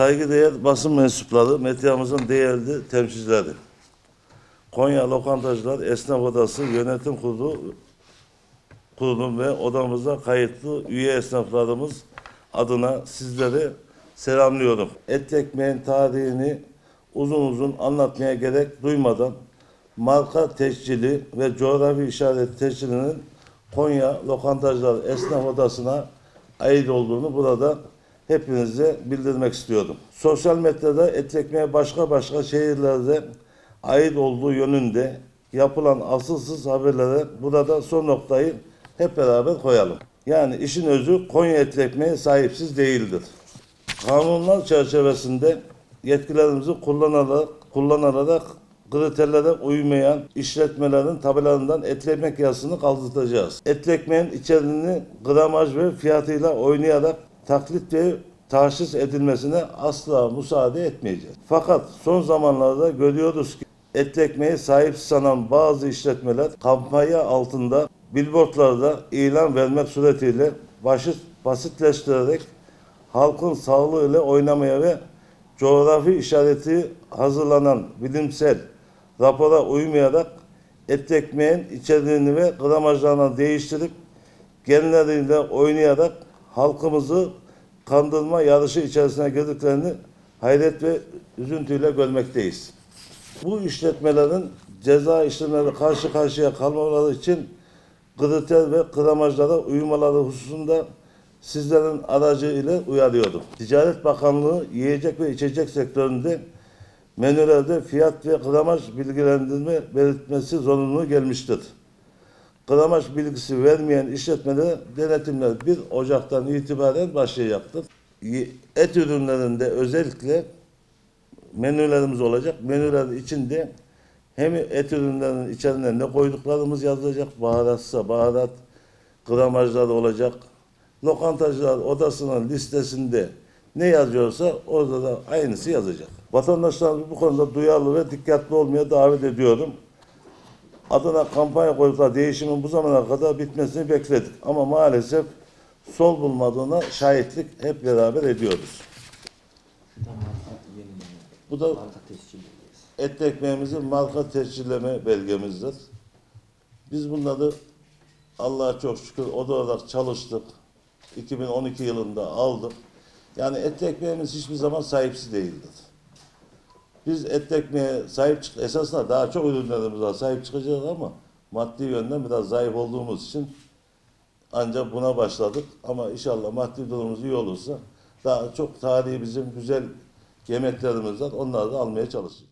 Saygıdeğer basın mensupları, medyamızın değerli temsilcileri. Konya Lokantacılar Esnaf Odası Yönetim Kurulu kurulum ve odamıza kayıtlı üye esnaflarımız adına sizleri selamlıyorum. Et ekmeğin tarihini uzun uzun anlatmaya gerek duymadan marka tescili ve coğrafi işaret tescilinin Konya Lokantacılar Esnaf Odası'na ait olduğunu burada hepinize bildirmek istiyorum. Sosyal medyada et ekmeğe başka başka şehirlerde ait olduğu yönünde yapılan asılsız haberlere burada son noktayı hep beraber koyalım. Yani işin özü Konya et ekmeği sahipsiz değildir. Kanunlar çerçevesinde yetkilerimizi kullanarak, kullanarak kriterlere uymayan işletmelerin tabelalarından etli ekmek yasını kaldıracağız. Etli ekmeğin içeriğini gramaj ve fiyatıyla oynayarak taklit ve tahsis edilmesine asla müsaade etmeyeceğiz. Fakat son zamanlarda görüyoruz ki etli ekmeği sahip sanan bazı işletmeler kampanya altında billboardlarda ilan vermek suretiyle basit, basitleştirerek halkın sağlığıyla oynamaya ve coğrafi işareti hazırlanan bilimsel rapora uymayarak et ekmeğin içeriğini ve gramajlarını değiştirip genleriyle oynayarak halkımızı kandırma yarışı içerisine girdiklerini hayret ve üzüntüyle görmekteyiz. Bu işletmelerin ceza işlemleri karşı karşıya kalmaları için kriter ve gramajlara uymaları hususunda sizlerin aracı ile uyarıyordum. Ticaret Bakanlığı yiyecek ve içecek sektöründe menülerde fiyat ve gramaj bilgilendirme belirtmesi zorunlu gelmiştir. Gramaj bilgisi vermeyen işletmelere denetimler 1 Ocak'tan itibaren başlayacaktır. Et ürünlerinde özellikle menülerimiz olacak. Menüler içinde hem et ürünlerinin içerisinde ne koyduklarımız yazılacak, baharatsa baharat, gramajları olacak. Lokantacılar odasının listesinde ne yazıyorsa orada da aynısı yazacak. Vatandaşlarımız bu konuda duyarlı ve dikkatli olmaya davet ediyorum. Adına kampanya koyduklar değişimin bu zamana kadar bitmesini bekledik. Ama maalesef sol bulmadığına şahitlik hep beraber ediyoruz. Bu da et ekmeğimizin marka tescilleme belgemizdir. Biz bunları Allah'a çok şükür oda olarak çalıştık. 2012 yılında aldık. Yani et ekmeğimiz hiçbir zaman sahipsiz değildir. Biz et ekmeğe sahip çık esasında daha çok ürünlerimize sahip çıkacağız ama maddi yönden biraz zayıf olduğumuz için ancak buna başladık. Ama inşallah maddi durumumuz iyi olursa daha çok tarihi bizim güzel yemeklerimiz var. Onları da almaya çalışacağız.